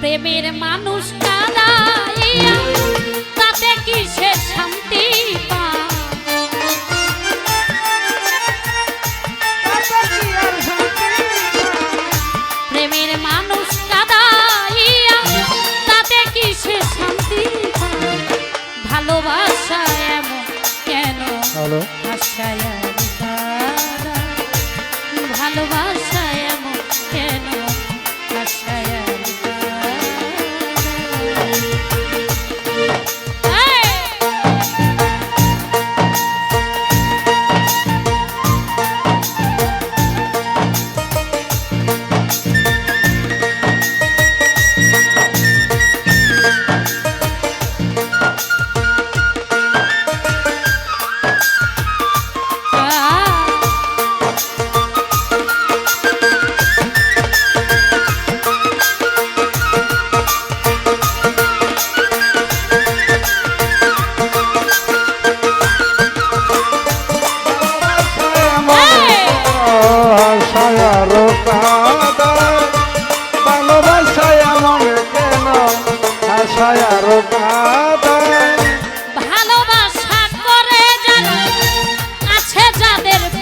প্রেমের মানুষ কাদাইয়া তাতে কি সে শান্তি প্রেমের মানুষ তাতে শান্তি ভালোবাসা এমন কেন ভালোবাসা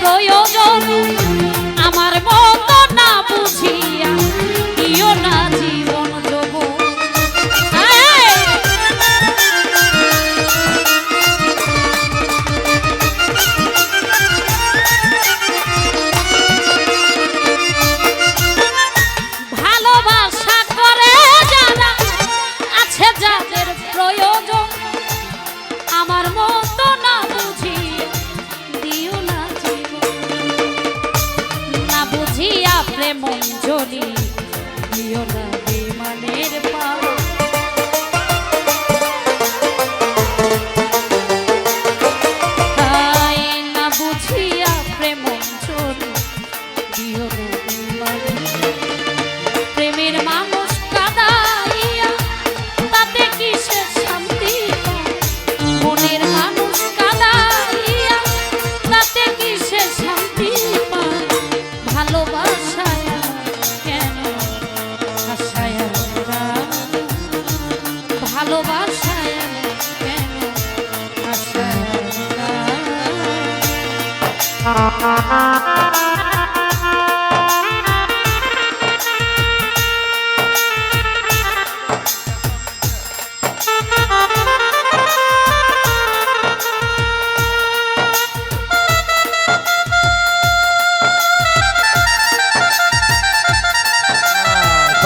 প্রয়োজন।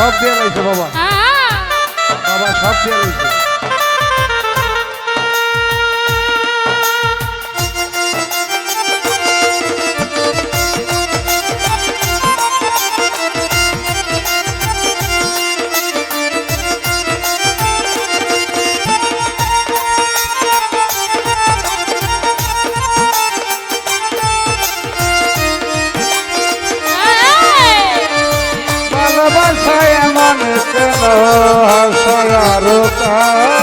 সব দিয়ে লাইছে বাবা। বাবা সব দিয়ে লাইছে। का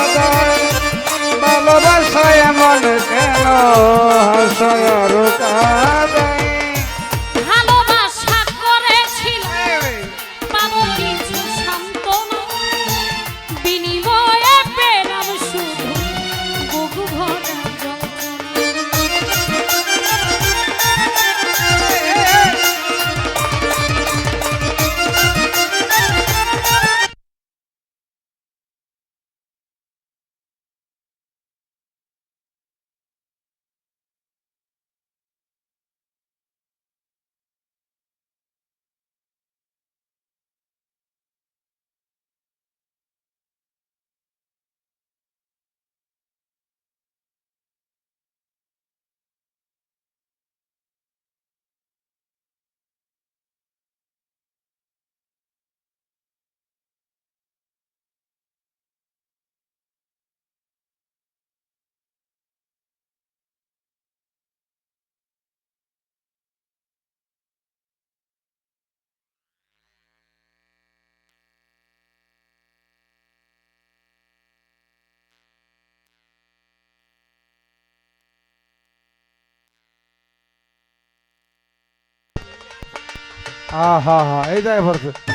हाँ हाँ हाँ ये जाए फ़र्स्ट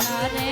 Hare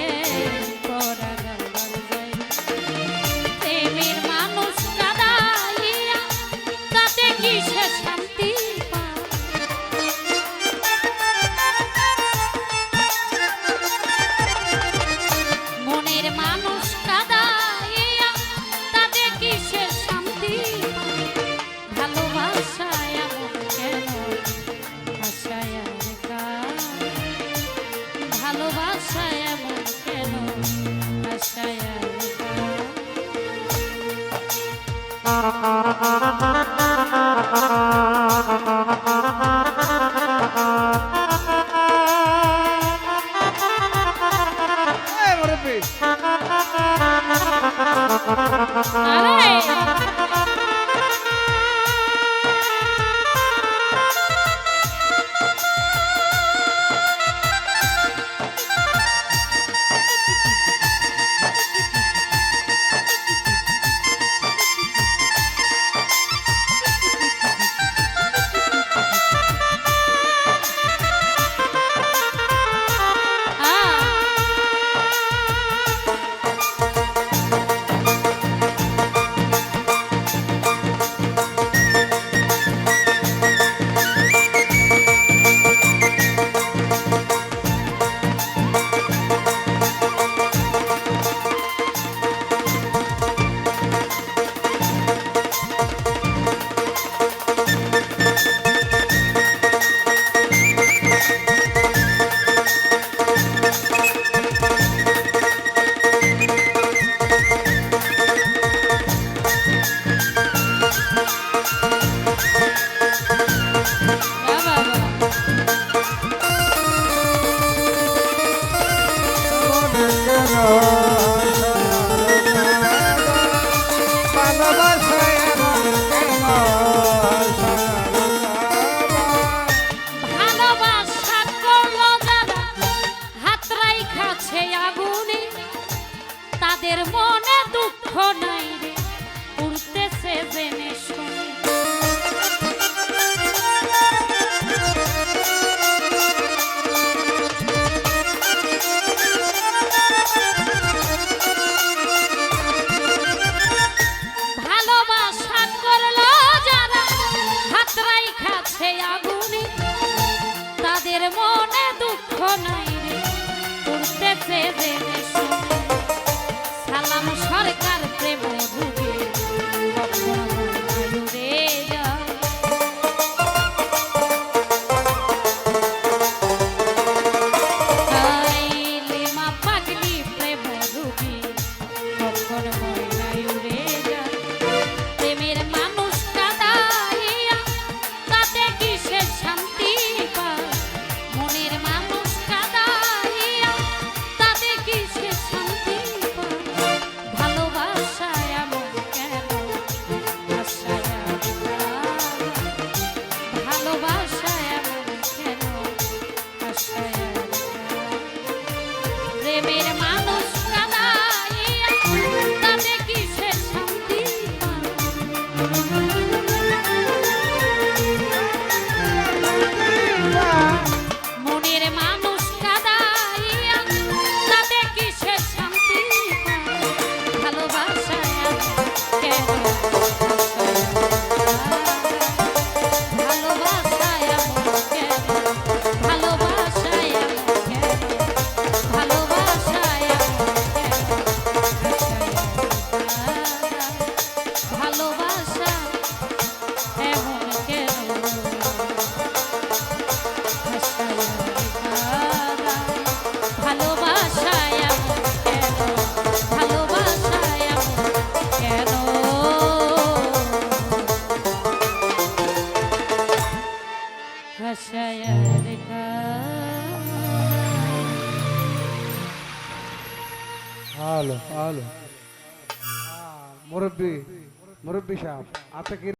মুরব্বী সাহেব কি